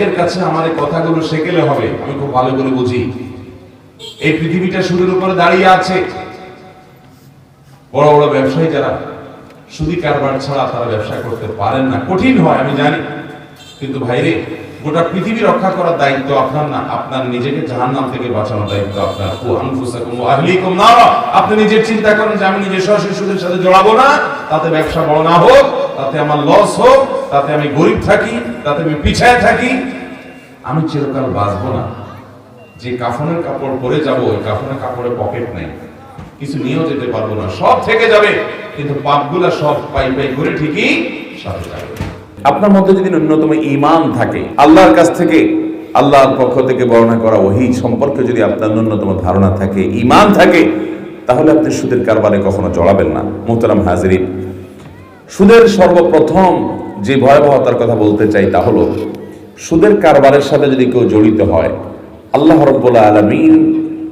অনেকের কাছে আমার এই কথাগুলো শেখেলে হবে, আমি খুব ভালো করে বুঝি। এই পৃথিবীটা সুদের উপরে দাঁড়িয়ে আছে। বড় বড় ব্যবসায়ী যারা সুদি কারবার ছাড়া তারা ব্যবসা করতে পারেন না। কঠিন হয়, আমি জানি। কিন্তু ভাইরে, গোটা পৃথিবী রক্ষা করার দায়িত্ব আপনার না, আপনার নিজেকে জাহান্নাম থেকে বাঁচানোর দায়িত্ব আপনার। ও আনফুসাকুম ওয়া আহলিকুম নারা। আপনি নিজের চিন্তা করেন যে আমি নিজে সরাসরি সুদের সাথে জড়াবো না, তাতে ব্যবসা বড় না হোক, তাতে আমার লস হোক, তাতে আমি গরিব থাকি। তাতে আমি পিছায় থাকি। আমি চিরকাল বাঁচবো না। যে কাফনের কাপড় পরে যাব, ওই কাফনের কাপড়ে পকেট নেই। কিছু নিয়েও যেতে পারব না। সব থেকে যাবে, কিন্তু পাপগুলা সব পাই পাই করে ঠিকই সাথে যাবে। আপনার মধ্যে যদি ন্যূনতম ইমান থাকে, আল্লাহর কাছ থেকে, আল্লাহর পক্ষ থেকে বর্ণনা করা ওহি সম্পর্কে যদি আপনার ন্যূনতম ধারণা থাকে ইমান থাকে, তাহলে আপনি সুদের কারবারে কখনো জড়াবেন না। মোহতারাম হাজরিন, সুদের সর্বপ্রথম যে ভয়াবহতার কথা বলতে চাই তা হলো, সুদের কারবারের সাথে যদি কেউ জড়িত হয়, আল্লাহ রব্বুল আলমিন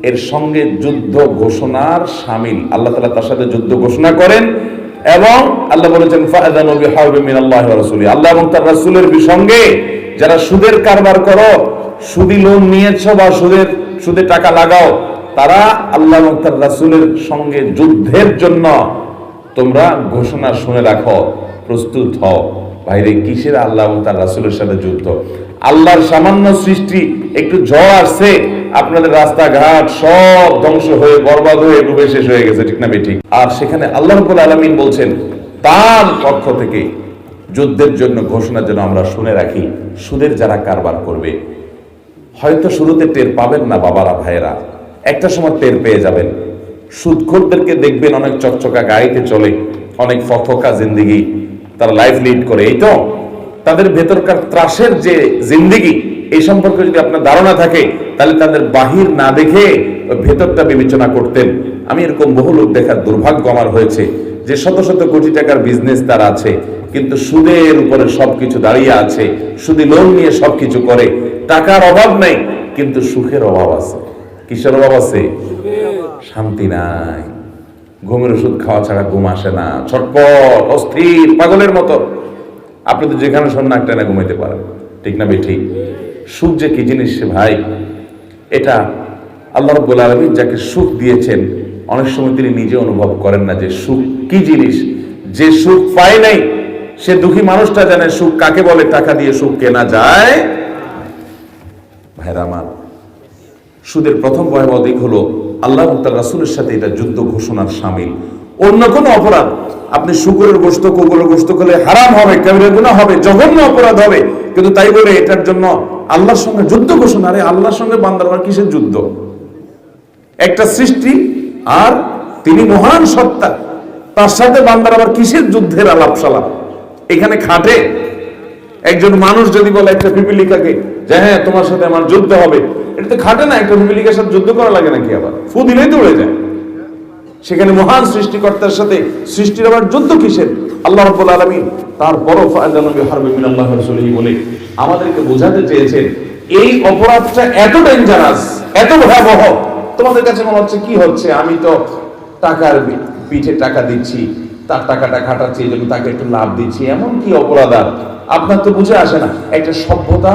এর সঙ্গে যুদ্ধ ঘোষণার সামিল, আল্লাহ তালা তার সাথে যুদ্ধ ঘোষণা করেন এবং আল্লাহ বলেছেন আল্লাহ এবং তার রাসূলের সঙ্গে যারা সুদের কারবার করো, সুদি লোন নিয়েছো বা সুদের, সুদে টাকা লাগাও, তারা আল্লাহ এবং তার রাসূলের সঙ্গে যুদ্ধের জন্য তোমরা ঘোষণা শুনে রাখো, প্রস্তুত হও। বাইরে কিসের আল্লাহ এবং তার রাসুলের সাথে যুদ্ধ? আল্লাহর সামান্য সৃষ্টি, একটু ঝড় আসছে, আপনাদের রাস্তাঘাট সব ধ্বংস হয়ে, বরবাদ হয়ে ডুবে শেষ হয়ে গেছে, ঠিক না ঠিক? আর সেখানে আল্লাহ আলামিন বলছেন, তার পক্ষ থেকে যুদ্ধের জন্য ঘোষণা যেন আমরা শুনে রাখি, সুদের যারা কারবার করবে, হয়তো শুরুতে টের পাবেন না বাবারা, ভাইয়েরা। একটা সময় টের পেয়ে যাবেন। সুদখোরদেরকে দেখবেন অনেক চকচকা গাড়িতে চলে, অনেক ফকফকা জিন্দিগি। তারা লাইফ লিড করে। এই তো তাদের ভেতরকার ত্রাসের যে জিন্দিগি, এই সম্পর্কে যদি আপনার ধারণা থাকে, তাহলে তাদের বাহির না দেখে ভেতরটা বিবেচনা করতেন। আমি এরকম বহু লোক দেখার দুর্ভাগ্য আমার হয়েছে যে শত শত কোটি টাকার বিজনেস তার আছে, কিন্তু সুদের উপরে সবকিছু দাঁড়িয়ে আছে, সুদি লোন নিয়ে সবকিছু করে। টাকার অভাব নেই, কিন্তু সুখের অভাব আছে। কিসের অভাব আছে? শান্তি নাই। ঘুমের ওষুধ খাওয়া ছাড়া ঘুম আসে না। ছটপট, অস্থির, পাগলের মতো। আপনি তো যেখানে সন্ধ্যা একটা না ঘুমাইতে পারেন। ঠিক না ঠিক সুখ যে কি জিনিস ভাই? এটা আল্লাহ রব্বুল আলমী যাকে সুখ দিয়েছেন, অনেক সময় তিনি নিজে অনুভব করেন না যে সুখ কি জিনিস। যে সুখ পায় নাই, সে দুঃখী মানুষটা জানে সুখ কাকে বলে, টাকা দিয়ে সুখ কেনা যায়? ভাইরা আমার, সুদের প্রথম ভয়াবহ দিক হলো আল্লাহ তার রাসুলের সাথে এটা যুদ্ধ ঘোষণার সামিল। অন্য কোনো অপরাধ, আপনি শুকুরের গোস্ত কুকুরের গোস্ত করলে হারাম হবে কেবলের গুণা হবে, জঘন্য অপরাধ হবে। কিন্তু তাই বলে এটার জন্য আল্লাহর সঙ্গে যুদ্ধ ঘোষণা, আরে আল্লাহর সঙ্গে বান্দার কিসের যুদ্ধ? একটা সৃষ্টি আর তিনি মহান সত্তা, তার সাথে বান্দার আবার কিসের যুদ্ধের আলাপ সালাপ এখানে খাটে একজন মানুষ যদি বলে একটা পিপিলিকাকে, যে হ্যাঁ তোমার সাথে আমার যুদ্ধ হবে এটা তো খাটে না, একটা পিপিলিকার সাথে যুদ্ধ করা লাগে নাকি আবার? ফু দিলেই তো উড়ে যায়। সেখানে মহান সৃষ্টিকর্তার সাথে সৃষ্টির আবার যুদ্ধ কিসের? আল্লাহ রাব্বুল আলামিন তার মিনাল্লাহ রাসূলিহি বলে আমাদেরকে বোঝাতে চেয়েছেন, এই অপরাধটা এত ডেঞ্জারাস এত ভয়াবহ। তোমাদের কাছে মনে হচ্ছে, কি হচ্ছে? আমি তো টাকার পিঠে টাকা দিচ্ছি, তার টাকাটা খাটাচ্ছি, এই তাকে একটু লাভ দিচ্ছি। এমন কি অপরাধ আর? আপনার তো বুঝে আসে না, একটা সভ্যতা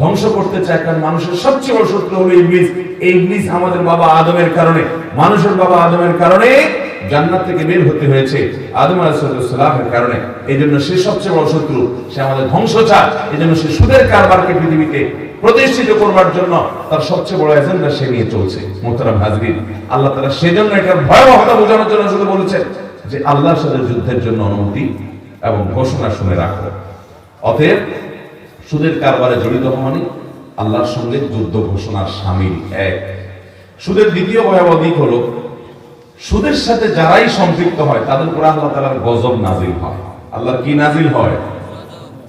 ধ্বংস করতে চায় কারণ মানুষের সবচেয়ে বড় শত্রু হলো ইবলিস। এই ইবলিস আমাদের বাবা আদমের কারণে, মানুষের বাবা আদমের কারণে জান্নাত থেকে বের হতে হয়েছে আদম আলাইহিসসালামের কারণে। এই জন্য সে সবচেয়ে বড় শত্রু, সে আমাদের ধ্বংস চায় এই জন্য সে সুদের কারবারকে পৃথিবীতে প্রতিষ্ঠিত করবার জন্য তার সবচেয়ে বড় এজেন্ডা সে নিয়ে চলছে, মোহতারাম হাজরিন। আল্লাহ তাআলা সেজন্য এটার ভয়াবহতা বোঝানোর জন্য শুধু বলেছেন যে আল্লাহর সাথে যুদ্ধের জন্য অনুমতি এবং ঘোষণা শুনে রাখো। অতএব সুদের কারবারে জড়িত মানে আল্লাহর সঙ্গে যুদ্ধ ঘোষণার সামিল এক। সুদের দ্বিতীয় ভয়াবহ দিক হলো, সুদের সাথে যারাই সম্পৃক্ত হয়, তাদের উপর আল্লাহ তাআলার গজব নাজিল হয়। আল্লাহর কি নাজিল হয়?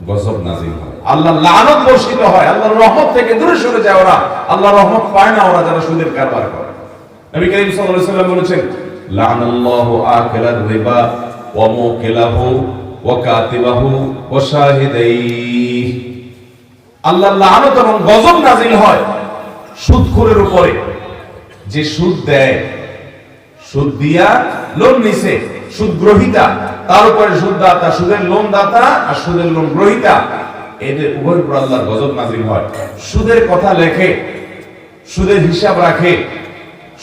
গজব নাজিল হয়। আল্লাহ লানত বর্ষিত হয়, আল্লাহর রহমত থেকে দূরে সরে যায় ওরা। আল্লাহ রহমত পায় না ওরা যারা সুদের কারবার করে। নবী করিম সাল্লাম বলেছেন, লানাল্লাহু আকিলার রিবা ওয়া মুকিলাহু ওয়া কাতিবাহু ওয়া শাহিদাইহি। আল্লাহ লানত এবং গজব নাজিল হয় সুদখোরের উপরে। যে সুদ দেয়, সুদ দিয়া লোন নিছে সুদ গ্রহিতা তার উপরে সুদ দাতা সুদের লোন দাতা আর সুদের লোন গ্রহিতা এদের উভয় উপর আল্লাহর গজব নাজিল হয়। সুদের কথা লেখে, সুদের হিসাব রাখে,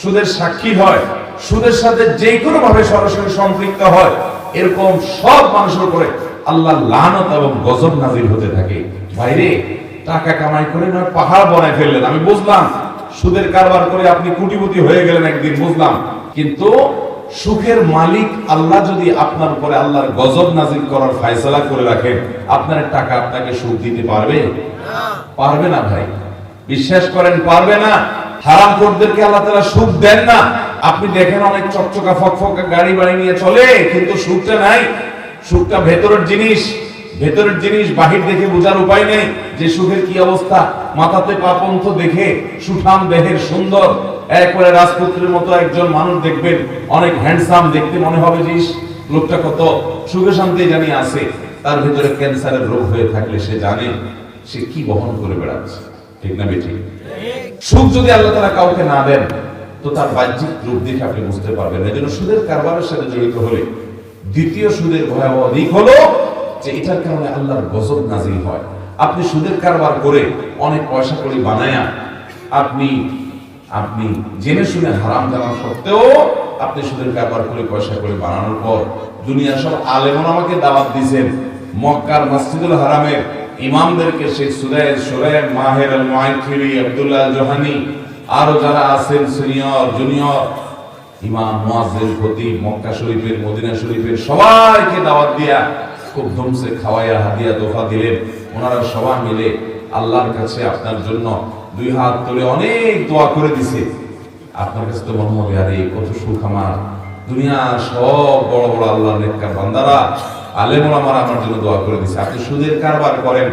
সুদের সাক্ষী হয়, সুদের সাথে যে কোনো ভাবে সরাসরি সম্পৃক্ত হয়, এরকম সব মানুষের উপরে আল্লাহ লানত এবং গজব নাজিল হতে থাকে। বাইরে টাকা কামাই করে নয়, পাহাড় বানায় ফেললেন। আমি বুঝলাম, সুদের কারবার করে আপনি কোটিপতি হয়ে গেলেন একদিন, বুঝলাম। কিন্তু সুখের মালিক আল্লাহ যদি আপনার উপরে আল্লাহর গজব নাজিল করার ফায়সালা করে রাখেন আপনার টাকা আপনাকে সুখ দিতে পারবে? পারবে না ভাই। বিশ্বাস করেন, পারবে না। হারাম কোরদেরকে আল্লাহ তাআলা সুখ দেন না। আপনি দেখেন অনেক চকচকা, ফকফকা গাড়ি বাড়ি নিয়ে চলে, কিন্তু সুখটা নাই। সুখটা ভেতরের জিনিস। ভেতরের জিনিস, বাহির দেখে বোঝার উপায় নেই। যে সুখের কি অবস্থা? মাথাতে পাপন্থ দেখে সুঠাম দেহের সুন্দর। একবারে রাজপুত্রের মতো একজন মানুষ দেখবেন, অনেক হ্যান্ডসাম দেখতে মনে হবে যে লোকটা কত সুখে শান্তি জানি আছে। তার ভিতরে ক্যান্সারের রোগ হয়ে থাকলে সে জানে সে কি বহন করে বেড়াচ্ছে। ঠিক না বেঠিক সুখ যদি আল্লাহ তারা কাউকে না দেন, তো তার বাহ্যিক রূপ দেখে আপনি বুঝতে পারবেন এই জন্য সুদের কারবারের সাথে জড়িত হলে দ্বিতীয় সুদের ভয়াবহ দিক হলো যে এটার কারণে আল্লাহর গজব নাজিল হয়। আপনি সুদের কারবার করে অনেক পয়সা করে বানায়া আপনি আপনি জেনে শুনে হারাম জানা সত্ত্বেও আপনি সুদের কারবার করে পয়সা করে বানানোর পর দুনিয়া সব আলেমন আমাকে দাওয়াত দিয়েছেন। মক্কার মসজিদুল হারামের ইমামদেরকে Sheikh Sudais Sulaim Maher al Muaiqly Abdullah Juhani আরও যারা আছেন, সিনিয়র, জুনিয়র, ইমাম, মুয়াজ্জিন, খতিব, মক্কা শরীফের, মদিনা শরীফের সবাইকে দাওয়াত দিয়া খুব ধুমসে খাওয়াইয়া হাদিয়া দোফা দিলেন। ওনারা সবাই মিলে আল্লাহর কাছে আপনার জন্য দুই হাত তুলে অনেক দোয়া করে দিছে। আপনার কাছে তো মনে হবে আরে কত সুখ আমার। দুনিয়া সব বড় বড় আল্লাহর নেককার বান্দারা আলেম আমার আমার জন্য দোয়া করে দিছে। আপনি সুদের কারবার করেন।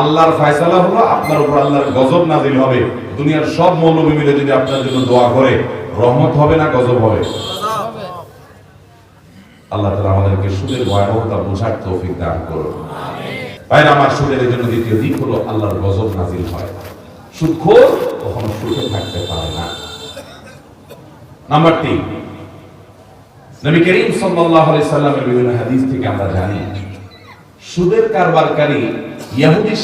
আল্লাহর ফয়সালা হলো আপনার উপর আল্লাহর গজব নাজিল হবে। দুনিয়ার সব মৌলবী মিলে যদি আপনার জন্য দোয়া করে, রহমত হবে না গজব হবে? আল্লাহ তাআলা আমাদেরকে সুদের ভয়াবহতা বোঝার তৌফিক দান করুন। ভাইরা, আমার সুদের জন্য দ্বিতীয় দিক হলো আল্লাহর গজব নাজিল হয়। সুদখোর কখনো সুখে থাকতে পারে না। নাম্বার তিন, নবী করিম সাল্লামের বিভিন্ন হাদিস থেকে আমরা জানি, সুদের কারবারকারী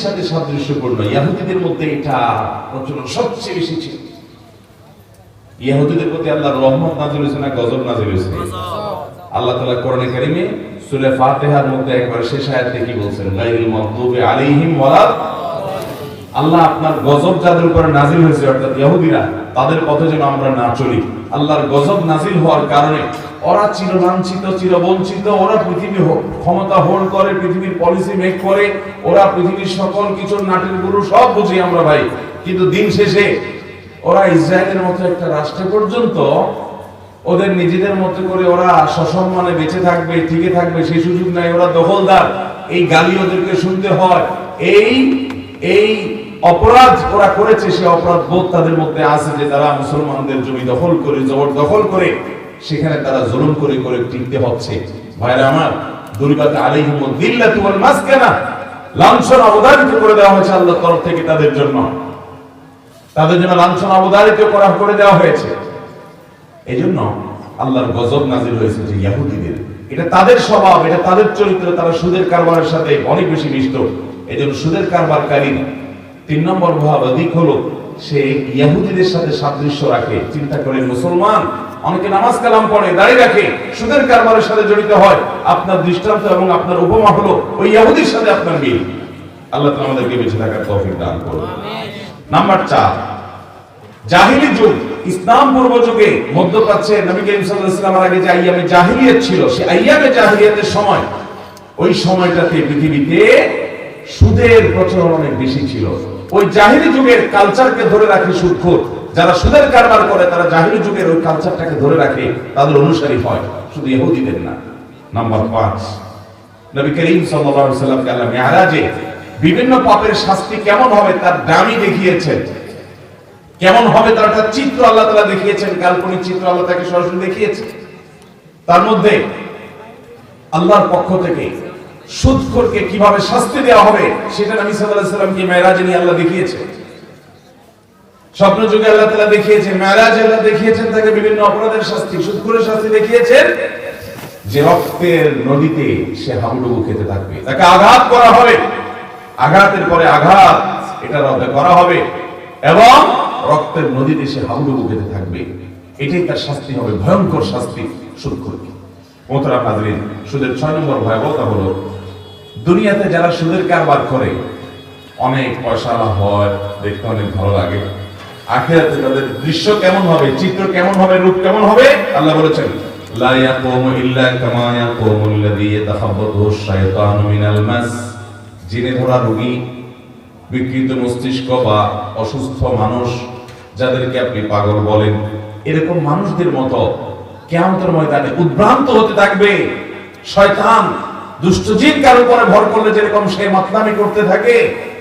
সাথে সাদৃশ্যপূর্ণ। মধ্যে এটা প্রচলন সবচেয়ে বেশি ছিল। ইহুদিদের প্রতি আল্লাহর রহমত নাজিল হয়েছে না গজব নাজিল হয়েছে? আল্লাহ তাআলা কোরআনে কারিমে সূরা ফাতিহার মধ্যে একবার শেষ আয়াতে কি বলছেন? গায়রুল মাগদুবি ওয়ালা আল্লাহ আপনার গজব যাদের উপরে নাজিল হয়েছে, অর্থাৎ ইহুদিরা, তাদের পথে যেন আমরা না চলি। আল্লাহর গজব নাজিল হওয়ার কারণে ওরা চিরলাঞ্ছিত চিরবঞ্চিত, ওরা পৃথিবী ক্ষমতা হোল্ড করে, পৃথিবীর পলিসি মেক করে, ওরা পৃথিবীর সকল কিছু নাটের গুরু সব বুঝি আমরা ভাই। কিন্তু দিন শেষে ওরা ইসরায়েলের মতো একটা রাষ্ট্র পর্যন্ত ওদের নিজেদের মতো করে ওরা সসম্মানে বেঁচে থাকবে, টিকে থাকবে, সেই সুযোগ নাই, ওরা দখলদার। এই গালি ওদেরকে শুনতে হয়। এই এই অপরাধ ওরা করেছে, সে অপরাধ বোধ তাদের মধ্যে আছে যে তারা মুসলমানদের জমি দখল করে, জবর দখল করে, সেখানে তারা জুলুম করে করে টিকতে হচ্ছে। ভাইরা আমার, দুরিবাতে আলাইহিম দিল্লাতু ওয়াল মাসকানা, লাঞ্ছনা অবধারিত করে দেওয়া হয়েছে আল্লাহর তরফ থেকে তাদের জন্য। তাদের জন্য লাঞ্ছনা অবধারিত করা, করে দেওয়া হয়েছে। এই জন্য আল্লাহর গজব নাজিল হয়েছে যে ইয়াহুদিদের। এটা তাদের স্বভাব এটা তাদের চরিত্র তারা সুদের কারবারের সাথে অনেক বেশি মিশত এই জন্য সুদের কারবারকারী তিন নম্বর ভাব দিক হলো সে ইয়াহুদিদের সাথে সাদৃশ্য রাখে। চিন্তা করে মুসলমান অনেকে নামাজ কালাম পড়ে দাঁড়িয়ে রাখে সুদের কারবারের সাথে জড়িত হয়। আপনার দৃষ্টান্ত এবং আপনার উপমা হলো ওই ইয়াহুদির সাথে আপনার মিল। আল্লাহ আমাদেরকে বেঁচে থাকার তৌফিক দান করুন। নাম্বার চার জাহিলি যুগ। ইসলাম পূর্ব যুগে মধ্যপ্রাচ্যে নবী করিম সাল্লাল্লাহু আগে যে আইয়ামে জাহিলিয়াত ছিল, সেই আইয়ামে জাহিলিয়াতের সময়, ওই সময়টাতে পৃথিবীতে সুদের প্রচলন অনেক বেশি ছিল। ওই জাহিলি যুগের কালচারকে ধরে রাখে সুদখোর। যারা সুদের কারবার করে, তারা জাহিলি যুগের ওই কালচারটাকে ধরে রাখে, তাদের অনুসারী হয়। শুধু ইহুদিদের না। নাম্বার পাঁচ, নবী করিম সাল্লাল্লাহু আলাইহি সাল্লামকে আল্লাহ বিভিন্ন পাপের শাস্তি কেমন হবে তার দামি দেখিয়েছেন। কেমন হবে তার একটা চিত্র আল্লাহ তালা দেখিয়েছেন, কাল্পনিক চিত্র আল্লাহ তাকে সরাসরি দেখিয়েছে তার মধ্যে আল্লাহর পক্ষ থেকে সুদখোরকে কীভাবে শাস্তি দেওয়া হবে, সেটা নবী সাল্লাল্লাহু আলাইহি সাল্লামকে মেরাজে নিয়ে আল্লাহ দেখিয়েছে স্বপ্ন যুগে আল্লাহ তাআলা দেখিয়েছেন মেরাজে আল্লাহ দেখিয়েছেন, তাকে বিভিন্ন অপরাধের শাস্তি সুদখোরের শাস্তি দেখিয়েছেন। যে রক্তের নদীতে সে হাবুডুবু খেতে থাকবে। তাকে আঘাত করা হবে। আঘাতের পরে আঘাত, এটা রদ্দ করা হবে। এবং রক্তের নদীতে সে হাবুডুবু খেতে থাকবে। এটাই তার শাস্তি হবে, ভয়ঙ্কর শাস্তি সুদখোরকে মোহতারাম হাজরিন সুদের ছয় নম্বর ভয়াবহতা হলো, দুনিয়াতে যারা সুদের কারবার করে, অনেক পয়সা হয়, দেখতে অনেক ভালো লাগে। আখেরাতে তাদের দৃশ্য কেমন হবে, চিত্র কেমন হবে, রূপ কেমন হবে, আল্লাহ বলেছেন, লা ইয়াকুমু ইল্লা কামা ইয়াকুমু আল্লাযী ইয়াতাখাব্বাতুহু আশ-শাইতানু মিনাল মাস। জিনে ধরা রোগী, বিকৃত মস্তিষ্ক বা অসুস্থ মানুষ যাদেরকে আপনি পাগল বলেন, এরকম মানুষদের মতো কেমন ময়দানে উদ্ভ্রান্ত হতে থাকবে। শয়তান দুষ্টজিন কার উপরে ভর করলে যেরকম সে মাতলামি করতে থাকে,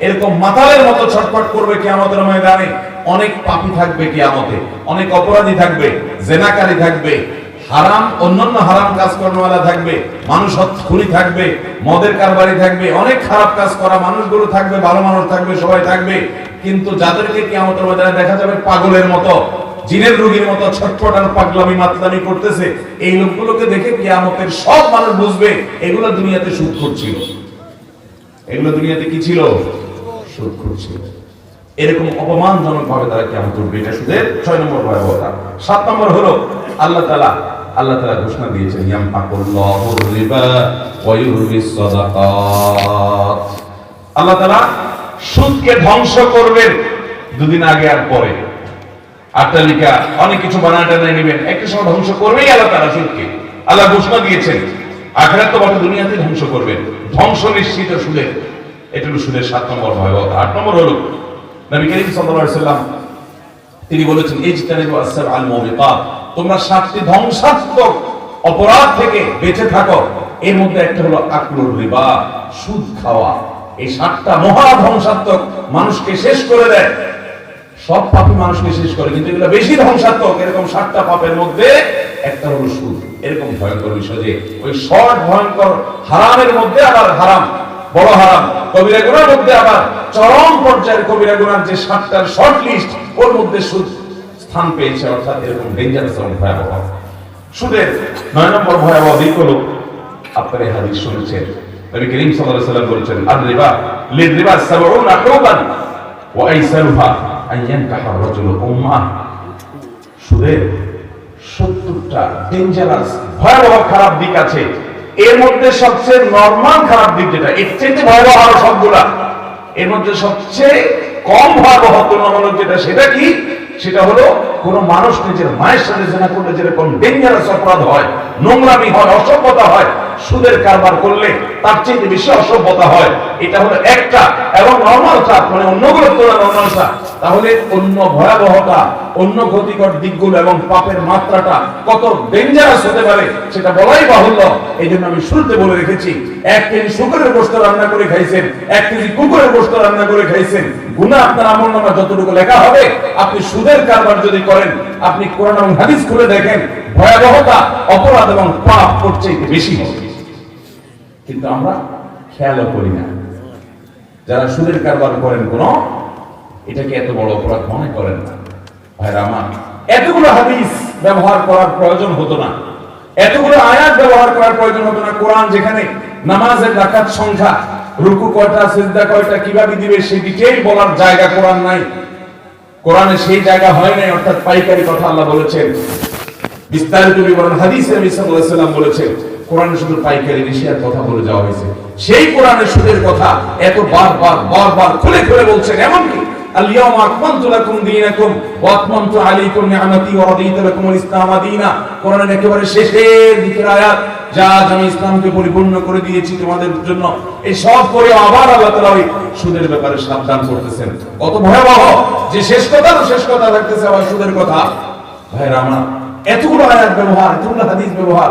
এরকম মাতালের মতো ছটফট করবে কেয়ামতের ময়দানে। অনেক পাপী থাকবে কিয়ামতে, অনেক অপরাধী থাকবে, জেনাকারী থাকবে হারাম, অন্যান্য হারাম কাজ কর্মওয়ালা থাকবে, মানুষ খুনি থাকবে, মদের কারবারি থাকবে, অনেক খারাপ কাজ করা মানুষগুলো থাকবে, ভালো মানুষ থাকবে, সবাই থাকবে। কিন্তু যাদেরকে কিয়ামতের ময়দানে দেখা যাবে পাগলের মতো, জিনের রোগীর মতো ছটফট আর পাগলামি মাতলামি করতেছে, এই লোকগুলোকে দেখে কিয়ামতের সব মানুষ বুঝবে, এগুলো দুনিয়াতে সুদ করছিল এগুলো দুনিয়াতে কি ছিল? সুদ করছিল এরকম অপমানজনক ভাবে তারা কেমন করবে এটা সুদের ছয় নম্বর ভয়াবহতা। সাত নম্বর হলো, আল্লাহ তালা আল্লাহ তালা ঘোষণা দিয়েছেন ইয়ামহাকুল্লাহুর আল্লাহ তালা সুদকে ধ্বংস করবেন দুদিন আগে আর পরে। আট্টালিকা, অনেক কিছু বানায় টানায় নেবেন, একটা সময় ধ্বংস করবেই আল্লাহ তারা সুদকে। আল্লাহ ঘোষণা দিয়েছেন, আখেরাত তো বটে দুনিয়াতে ধ্বংস করবেন। ধ্বংস নিশ্চিত সুদের, এটা হলো সুদের সাত নম্বর ভয়াবহতা আট নম্বর হলো নবী করিম সাল্লাম তিনি বলেছেন, ইজতানিবু আসসাব আল মুবিকাত তোমরা সাতটি ধ্বংসাত্মক অপরাধ থেকে বেঁচে থাকো। এর মধ্যে একটা হলো আকলুর রিবা, সুদ খাওয়া। এই সাতটা মহা ধ্বংসাত্মক মানুষকে শেষ করে দেয়। সব পাপী মানুষকে শেষ করে, কিন্তু এগুলো বেশি ধ্বংসাত্মক। এরকম সাতটা পাপের মধ্যে একটা হলো সুদ। এরকম ভয়ঙ্কর বিষয় যে ওই শর্ট, ভয়ঙ্কর হারামের মধ্যে আবার হারাম, বড় হারাম। কবিরা গুনার মধ্যে আবার চরম পর্যায়ের কবিরা গুনার যে সাতটার শর্ট লিস্ট, ওর মধ্যে সুদ স্থান পেয়েছে, অর্থাৎ এরকম ডেঞ্জারাস এবং ভয়াবহ। সুদের নয় নম্বর ভয়াবহ দিক হলো, আপনার এই হাদিস শুনেছেন। নবী করিম সাল্লাল্লাহু আলাইহি বলেছেন আর রিবা লির রিবা ওয়া আইসারুহা আন ইয়ানকাহা রাজুলু উম্মাহ সুদের সত্তরটা ডেঞ্জারাস ভয়াবহ খারাপ দিক আছে। এর মধ্যে সবচেয়ে নরমাল খারাপ দিক যেটা, এর ভয়াবহ সবগুলা। এর মধ্যে সবচেয়ে কম ভয়াবহ তুলনামূলক যেটা, সেটা কি? সেটা হলো, কোন মানুষ নিজের মায়ের সাথে জেনা করলে যেরকম ডেঞ্জারাস অপরাধ হয়, নোংরামি হয়, অসভ্যতা হয় সুদের কারবার করলে তার চেয়ে বেশি অসভ্যতা হয়। এটা হলো একটা। এবং নর্মাল চাপ মানে তুলনায় নর্মাল চাপ। তাহলে অন্য ভয়াবহতা, অন্য ক্ষতিকর দিকগুলো এবং পাপের মাত্রাটা কত ডেঞ্জারাস হতে পারে সেটা বলাই বাহুল্য। এই জন্য আমি শুরুতে বলে রেখেছি, এক কেজি শুকুরের গোস্ত রান্না করে খাইছেন, এক কেজি কুকুরের গোস্ত রান্না করে খাইছেন গুণা আপনার আমল নামা যতটুকু লেখা হবে, আপনি সুদের কারবার যদি করেন, আপনি কোরআন এবং হাদিস খুলে দেখেন, ভয়াবহতা, অপরাধ এবং পাপ করছে বেশি হবে। কিন্তু আমরা খেয়ালও করি না। যারা সুদের কারবার করেন কোন, এটাকে এত বড় অপরাধ মনে করেন না। ভাইরা আমার, এতগুলো হাদিস ব্যবহার করার প্রয়োজন হতো না। এতগুলো আয়াত ব্যবহার করার প্রয়োজন হতো না। কোরআন যেখানে নামাজের রাকাত সংখ্যা, রুকু কয়টা, সিজদা কয়টা, কীভাবে দিবে, সেই ডিটেইল বলার জায়গা কোরআন নাই। কোরআনে সেই জায়গা হয় নাই, অর্থাৎ পাইকারি কথা আল্লাহ বলেছেন। বিস্তারিত বিবরণ হাদিসে নবী সাল্লাল্লাহু আলাইহি বলেছেন। কোরআনে শুধু পাইকারি রেশিয়ার কথা বলে যাওয়া হয়েছে সেই কোরআনের সুদের কথা এত বারবার বারবার খুলে খুলে বলছেন এমন কি اليوم أكملت لكم دينكم وأتممت عليكم نعمتي ورضيت لكم الإسلام دينا কোরআনের একেবারে শেষের দিকের আয়াত যা আজ আমি ইসলামকে পরিপূর্ণ করে দিয়েছি তোমাদের জন্য এই সব করে আবার আল্লাহ তাআলা ওই সুদের ব্যাপারে সাবধান করতেছেন কত ভয়াবহ যে শেষ কথা তো শেষ কথা থাকতেছে আবার সুদের কথা ভাইরা আমার এতগুলো আয়াত ব্যবহার এতগুলো হাদিস ব্যবহার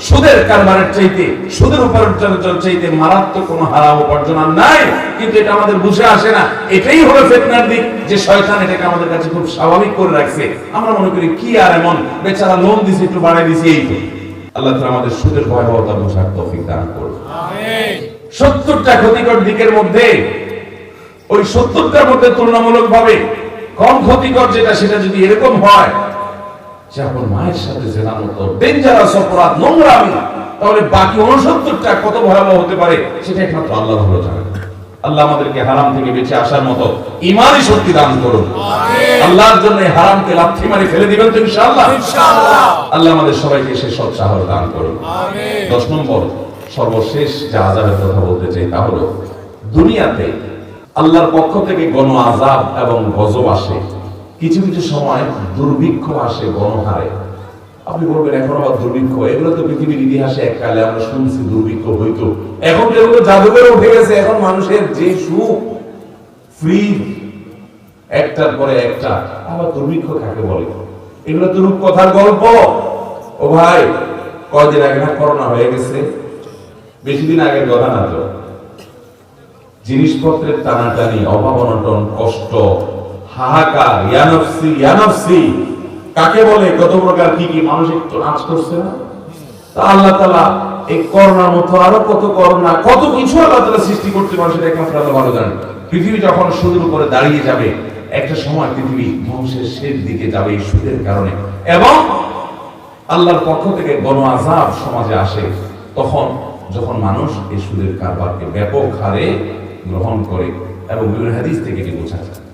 সুদের কারবারের চাইতে সুদের উপার্জনের চাইতে মারাত্মক কোনো হারাম উপার্জন আর নাই। কিন্তু এটা আমাদের বুঝে আসে না। এটাই হলো ফেতনার দিক যে শয়তান এটাকে আমাদের কাছে খুব স্বাভাবিক করে রাখছে। আমরা মনে করি কি আর এমন? বেচারা লোন দিছে একটু বাড়াই দিছি এই আল্লাহ তাআলা আমাদের সুদের ভয়াবহতা বোঝার তৌফিক দান করুন। সত্তরটা ক্ষতিকর দিকের মধ্যে ওই সত্তরটার মধ্যে তুলনামূলক ভাবে কম ক্ষতিকর যেটা সেটা যদি এরকম হয় যে আপনার মায়ের সাথে জেনা মতো ডেঞ্জারাস অপরাধ নোংরামি তাহলে বাকি উনসত্তরটা কত ভয়াবহ হতে পারে সেটা একমাত্র আল্লাহ ভালো জানেন আল্লাহ আমাদেরকে হারাম থেকে বেঁচে আসার মতো ইমানই শক্তি দান করুন। আল্লাহর জন্য হারামকে লাথি মারি ফেলে দিবেন তো ইনশাআল্লাহ। আল্লাহ আমাদের সবাইকে সে সৎ সাহস দান করুন। দশ নম্বর সর্বশেষ যে আজাবের কথা বলতে চাই তা হলো দুনিয়াতে আল্লাহর পক্ষ থেকে গণ আজাব এবং গজব আসে। কিছু কিছু সময় দুর্ভিক্ষ আসে গণহারে আপনি বলবেন, এখন আবার দুর্ভিক্ষ? এগুলো তো পৃথিবীর ইতিহাসে এককালে আমরা শুনছি, দুর্ভিক্ষ হইতো এখন তো এগুলো জাদুঘরে উঠে গেছে, এখন মানুষের যে সুখ ফ্রি একটার পরে একটা, আবার দুর্ভিক্ষ কাকে বলে? এগুলো তো রূপকথার গল্প। ও ভাই, কয়দিন আগে না করোনা হয়ে গেছে? বেশি দিন আগের কথা না তো? জিনিসপত্রের টানাটানি, অভাব অনটন, কষ্ট হাহাকার ইয়ানফসি ইয়ানফসি কাকে বলে? কত প্রকার কি কি মানুষ একটু নাচ করছে না? তা আল্লাহ তালা এই করোনার মতো আরও কত করোনা, কত কিছু আল্লাহ তালা সৃষ্টি করতে মানুষের একমাত্র আল্লাহ ভালো জানেন। পৃথিবী যখন সুদের উপরে দাঁড়িয়ে যাবে, একটা সময় পৃথিবী ধ্বংসের শেষ দিকে যাবে এই সুদের কারণে। এবং আল্লাহর পক্ষ থেকে গণ আজাব সমাজে আসে, তখন যখন মানুষ এই সুদের কারবারকে ব্যাপক হারে গ্রহণ করে এবং বিভিন্ন হাদিস থেকে এটি বোঝা যায়।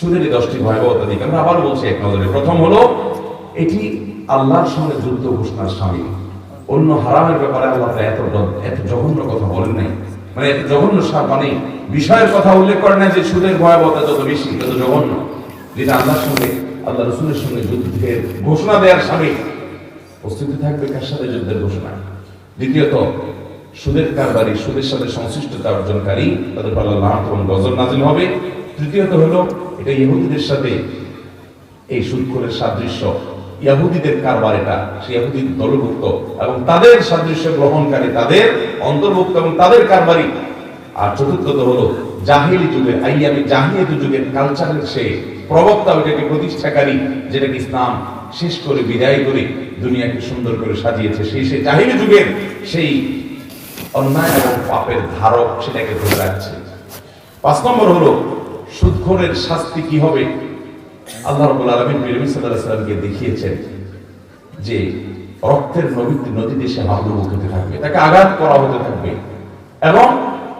সুদের দশটি ভয়াবহতা দিকে আমরা আবার বলছি এক নজরে। প্রথম হলো, এটি আল্লাহর সঙ্গে যুদ্ধ ঘোষণার স্বামী অন্য হারামের ব্যাপারে আল্লাহ এত এত জঘন্য কথা বলেন নাই। মানে এত জঘন্য মানে বিষয়ের কথা উল্লেখ করে না যে সুদের ভয়াবহতা যত বেশি, তত জঘন্য। যেটা আল্লাহর সঙ্গে, আল্লাহ রসুলের সঙ্গে যুদ্ধের ঘোষণা দেওয়ার স্বামী প্রস্তুতি থাকবে কার সাথে যুদ্ধের ঘোষণা? দ্বিতীয়ত, সুদের কারবারি, সুদের সাথে সংশ্লিষ্টতা অর্জনকারী, তাদের পাল্লা লাভ এবং গজব নাজিল হবে। তৃতীয়ত হলো, এটা ইহুদিদের সাথে এই সুদখোরের সাদৃশ্য। ইয়াহুদিদের কারবার এটা, সেই ইয়াহুদি দলভুক্ত। এবং তাদের সাদৃশ্য গ্রহণকারী, তাদের অন্তর্ভুক্ত এবং তাদের কারবারি আর চতুর্থত হলো, জাহিলি যুগের, আইয়ামি জাহিলিয়াত যুগের কালচারের সে প্রবক্তা, ওইটাকে প্রতিষ্ঠাকারী, যেটাকে ইসলাম শেষ করে, বিদায় করে, দুনিয়াকে সুন্দর করে সাজিয়েছে। সেই সেই জাহিলি যুগের সেই অন্যায় এবং পাপের ধারক সেটাকে ধরে রাখছে। পাঁচ নম্বর হলো সুদখোরের শাস্তি কি হবে? আল্লাহ রাব্বুল আলামিন নবী সাল্লামকে দেখিয়েছেন যে রক্তের নদীতে নদীতে সে হাবুডুবু খেতে থাকবে। তাকে আঘাত করা হতে থাকবে এবং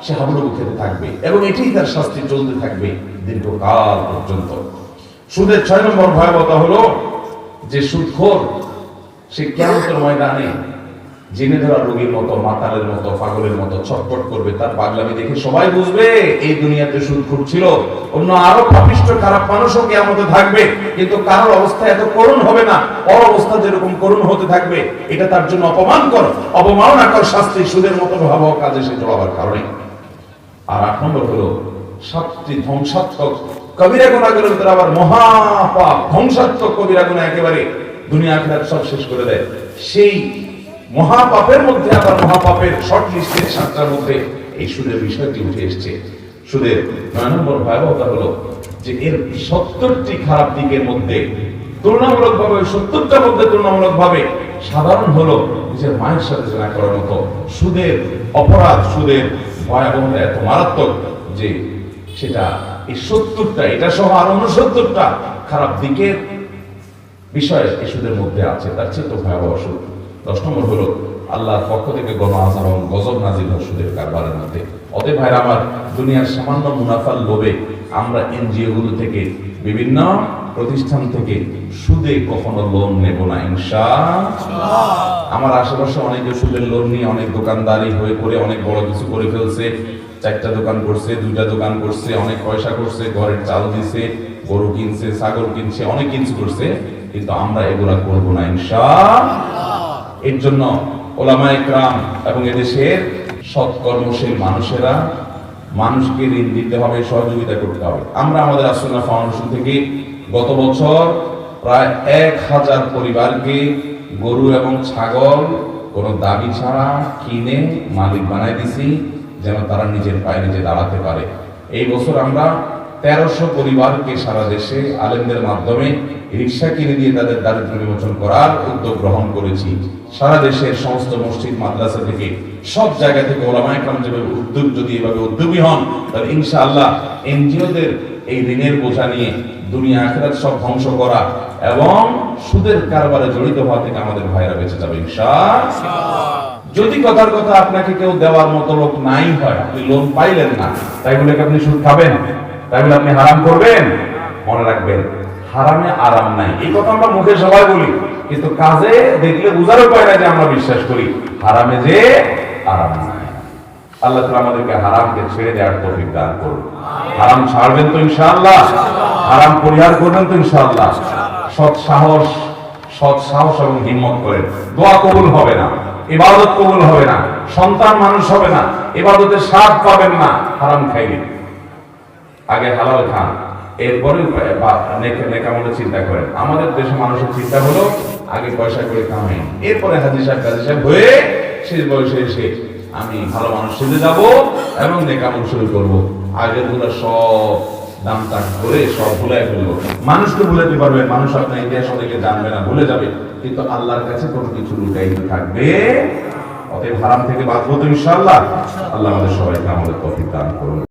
সে হাবুডুবু খেতে থাকবে এবং এটাই তার শাস্তি চলতে থাকবে দীর্ঘকাল পর্যন্ত। সুদের ছয় নম্বর ভয়াবহতা হলো যে সুদখোর সে কেমন ময়দানে জেনে ধরা রোগীর মতো, মাতালের মতো, পাগলের মতো ছটপট করবে, তার পাগলামি দেখে সবাই বুঝবে, এই দুনিয়াতে সুদ খুব ছিল। অন্য আরও পাপিষ্ট, খারাপ মানুষও কেমতে থাকবে। কিন্তু কারোর অবস্থা এত করুণ হবে না। ওর অবস্থা যেরকম করুণ হতে থাকবে, এটা তার জন্য অপমান কর অপমাননা কর, শাস্তি সুদের মতো ভয়াবহ কাজে সে জড়াবার কারণে। আর আট নম্বর হলো সাতটি ধ্বংসাত্মক কবিরা গুণাগুলোর ভিতরে আবার মহাপাপ, ধ্বংসাত্মক কবিরা গুণা একেবারে দুনিয়া আখিরাত সব শেষ করে দেয়। সেই মহাপাপের মধ্যে আবার মহাপাপের শর্ট লিস্টের সাতটার মধ্যে এই সুদের বিষয়টি উঠে এসেছে। সুদের নয় নম্বর ভয়াবহতা হলো যে এর সত্তরটি খারাপ দিকের মধ্যে তুলনামূলক ভাবে সত্তরটার মধ্যে তুলনামূলক ভাবে সাধারণ হলো নিজের মায়ের সাথে জেনা করার মতো। সুদের অপরাধ, সুদের ভয়াবহতা এত মারাত্মক যে সেটা এই সত্তরটা, এটা সহ আর উনসত্তরটা খারাপ দিকের বিষয় এই সুদের মধ্যে আছে, তার চেয়ে তো ভয়াবহ সুদ। দশ নম্বর হলো, আল্লাহর পক্ষ থেকে গণ এবং গজব হয় সুদের কারবারের মধ্যে। অতএব ভাইরা আমার, দুনিয়ার সামান্য মুনাফার লোভে আমরা এনজিও গুলো থেকে, বিভিন্ন প্রতিষ্ঠান থেকে সুদে কখনো লোন নেব না, ইনশা আমার আশেপাশে অনেকে সুদের লোন নিয়ে অনেক দোকানদারি হয়ে করে, অনেক বড় কিছু করে ফেলছে। চারটা দোকান করছে, দুইটা দোকান করছে, অনেক পয়সা করছে, ঘরের চাল দিছে, গরু কিনছে, ছাগল কিনছে, অনেক কিছু করছে। কিন্তু আমরা এগুলা করব না, ইনশা এর জন্য ওলামা একরাম এবং এদেশের সৎকর্মশীল মানুষেরা মানুষকে ঋণ দিতে হবে, সহযোগিতা করতে হবে। আমরা আমাদের আসনা ফাউন্ডেশন থেকে গত বছর প্রায় এক হাজার পরিবারকে গরু এবং ছাগল কোনো দাবি ছাড়া কিনে মালিক বানাই দিছি, যেন তারা নিজের পায়ে নিজে দাঁড়াতে পারে। এই বছর আমরা তেরোশো পরিবারকে সারা দেশে আলেমদের মাধ্যমে রিক্সা কিনে দিয়ে তাদের দারিদ্র বিমোচন করার উদ্যোগ গ্রহণ করেছি। সারা দেশের সমস্ত মসজিদ, মাদ্রাসা থেকে সব জায়গা থেকে ওলামা একরাম যেভাবে উদ্যোগ, যদি এভাবে উদ্যোগী হন, তাহলে ইনশাআল্লাহ এনজিওদের এই ঋণের বোঝা নিয়ে দুনিয়া আখেরাত সব ধ্বংস করা এবং সুদের কারবারে জড়িত হওয়া থেকে আমাদের ভাইরা বেঁচে যাবে যদি কথার কথা আপনাকে কেউ দেওয়ার মতো লোক নাই হয়, আপনি লোন পাইলেন না, তাই বলে আপনি সুদ খাবেন? তাই বলে আপনি হারাম করবেন? মনে রাখবেন। হারামে আরাম নাই। এই কথা আমরা মুখে সবাই বলি। কিন্তু কাজে দেখলে বুঝার উপায় না যে আমরা বিশ্বাস করি। হারামে যে আরাম নাই। আল্লাহ তাআলা আমাদেরকে হারামকে ছেড়ে দেওয়ার তৌফিক দান করুন। হারাম ছাড়বেন তো ইনশাআল্লাহ। হারাম পরিহার করবেন তো ইনশাআল্লাহ। সৎ সাহস সৎ সাহস এবং হিম্মত করেন। দোয়া কবুল হবে না। ইবাদত কবুল হবে না। সন্তান মানুষ হবে না। ইবাদতের স্বাদ পাবেন না। হারাম খাইলে। আগে হালাল খান। এরপরে নেকামলে চিন্তা করেন। আমাদের দেশে মানুষের চিন্তা হলো, আগে পয়সা করে কামাই। এরপরে হাজি সাহেব, কাজী সাহেব হয়ে শেষ বয়সে এসে আমি ভালো মানুষ সেজে যাব এবং নেকামল শুরু করব। আগে গুলো সব দাম তাক করে সব ভুলাই ফেলব। মানুষকে ভুলাতে পারবে, মানুষ আপনার ইতিহাস অনেকে জানবে না, ভুলে যাবে। কিন্তু আল্লাহর কাছে কোনো কিছু লুকাইতে থাকবে? অতএব হারাম থেকে বাঁচবো তো ইনশাআল্লাহ। আল্লাহ আমাদের সবাইকে আমাদের তফিক দান করুন।